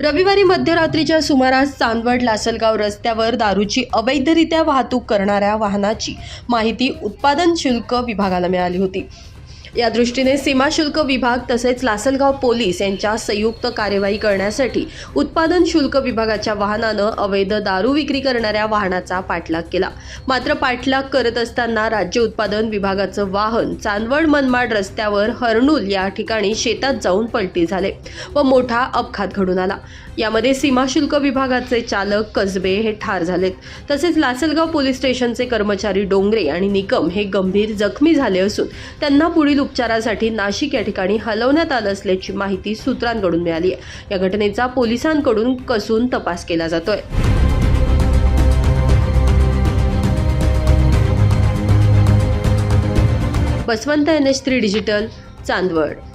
रविवारी मध्यरात्रीच्या सुमारास चांदवड लासलगाव रस्त्यावर दारूची अवैधरित्या वाहतूक करणाऱ्या वाहनाची माहिती उत्पादन शुल्क विभागाला मिळाली होती. या दृष्टीने सीमाशुल्क विभाग तसेच लासलगाव पोलीस यांच्या संयुक्त कार्यवाही करण्यासाठी उत्पादन शुल्क विभागाच्या वाहनानं अवैध दारू विक्री करणाऱ्या वाहनाचा पाठलाग केला. मात्र पाठलाग करत असताना राज्य उत्पादन विभागाचं वाहन चांदवड मनमाड रस्त्यावर हर्णूल या ठिकाणी शेतात जाऊन पलटी झाले व मोठा अपघात घडून आला. यामध्ये सीमाशुल्क विभागाचे चालक कसबे हे ठार झालेत. तसेच लासलगाव पोलीस स्टेशनचे कर्मचारी डोंगरे आणि निकम हे गंभीर जखमी झाले असून त्यांना पुढील पुढील उपचारासाठी नाशिक या ठिकाणी हलवण्यात आलं असल्याची माहिती सूत्रांकडून मिळाली आहे. या घटनेचा पोलिसांकडून कसून तपास केला जातोय. Basavant N H three digital Chandwad.